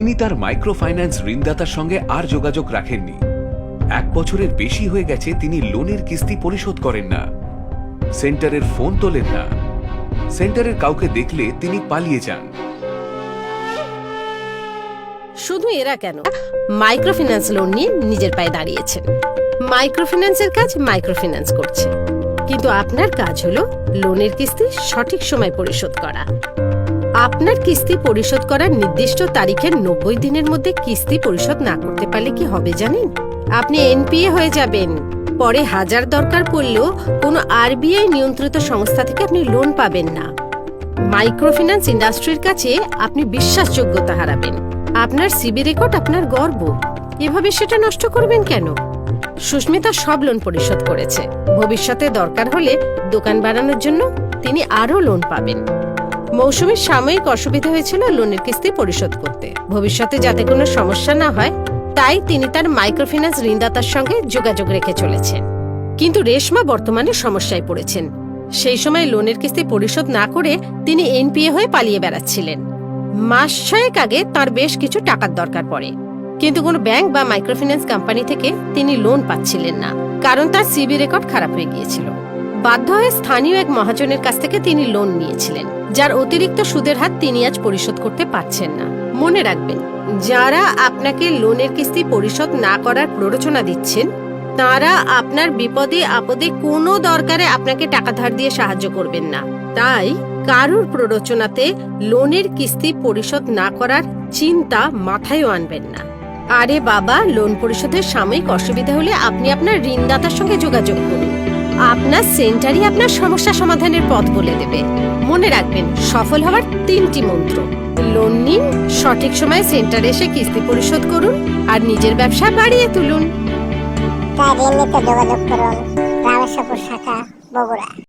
তিনি তার micro finance ঋণদাতার সঙ্গে আর যোগাযোগ রাখেননি। এক বছরের বেশি হয়ে গেছে তিনি লোনের কিস্তি পরিশোধ করেন না। সেন্টারের ফোন তোলেন না। সেন্টারের কাউকে দেখলে তিনি পালিয়ে যান। শুধু এরা কেন? মাইক্রোফিন্যান্স লোন নিয়ে নিজের পায়ে দাঁড়িয়েছেন। মাইক্রোফিন্যান্সের কাজ মাইক্রোফিন্যান্স করছে। কিন্তু আপনার কাজ হলো লোনের কিস্তি সঠিক সময় পরিশোধ করা। আপনার কিস্তি পরিশোধ করার নির্দিষ্ট তারিখের নব্বই দিনের মধ্যে কিস্তি পরিশোধ না করতে পারলে কি হবে জানেন? আপনি এনপিএ হয়ে যাবেন। পরে হাজার দরকার পড়লেও কোনো আরবিআই নিয়ন্ত্রিত সংস্থা থেকে আপনি লোন পাবেন না। মাইক্রোফিন্যান্স ইন্ডাস্ট্রির কাছে আপনি বিশ্বাসযোগ্যতা হারাবেন। আপনার সিবি রেকর্ড আপনার গর্ব। এভাবে সেটা নষ্ট করবেন কেন? সুস্মিতা সব লোন পরিশোধ করেছে। ভবিষ্যতে দরকার হলে দোকান বাড়ানোর জন্য তিনি আরও লোন পাবেন। মৌসুমীর সাময়িক অসুবিধা হয়েছিল লোনের কিস্তি পরিশোধ করতে। ভবিষ্যতে যাতে কোনো সমস্যা না হয়, তাই তিনি তার মাইক্রোফিন্যান্স ঋণদাতার সঙ্গে যোগাযোগ রেখে চলেছেন। কিন্তু রেশমা বর্তমানে সমস্যায় পড়েছেন। সেই সময় লোনের কিস্তি পরিশোধ না করে তিনি এনপিএ হয়ে পালিয়ে বেড়াচ্ছিলেন। মাস ছয়েক আগে তার বেশ কিছু টাকার দরকার পড়ে। কিন্তু কোনো ব্যাংক বা মাইক্রোফিন্যান্স কোম্পানি থেকে তিনি লোন পাচ্ছিলেন না। কারণ তার সিবি রেকর্ড খারাপ হয়ে গিয়েছিল। বাধ্য হয়ে স্থানীয় এক মহাজনের কাছ থেকে তিনি লোন নিয়েছিলেন, যার অতিরিক্ত সুদের হাত তিনি আজ পরিশোধ করতে পারছেন না। মনে রাখবেন, যারা আপনাকে লোনের কিস্তি পরিশোধ না করার প্ররোচনা দিচ্ছেন, তারা আপনার বিপদে আপদে কোনো দরকারে আপনাকে টাকা ধার দিয়ে সাহায্য করবেন না। তাই কারুর প্ররোচনাতে লোনের কিস্তি পরিশোধ না করার চিন্তা মাথায়ও আনবেন না। আরে বাবা লোন পরিশোধের সাময়িক অসুবিধা হলে আপনি আপনার ঋণদাতার সঙ্গে যোগাযোগ করুন। আপনার সেন্টারই আপনার সমস্যা সমাধানের পথ বলে দেবে। মনে রাখবেন, সফল হওয়ার তিনটি মন্ত্র। লোন নিন, সঠিক সময়ে সেন্টারে এসে কিস্তি পরিশোধ করুন আর নিজের ব্যবসা বাড়িয়ে তুলুন। কাজের নিতে যোগাযোগ করুন, রামেশ্বরপুর শাখা, বগুড়া।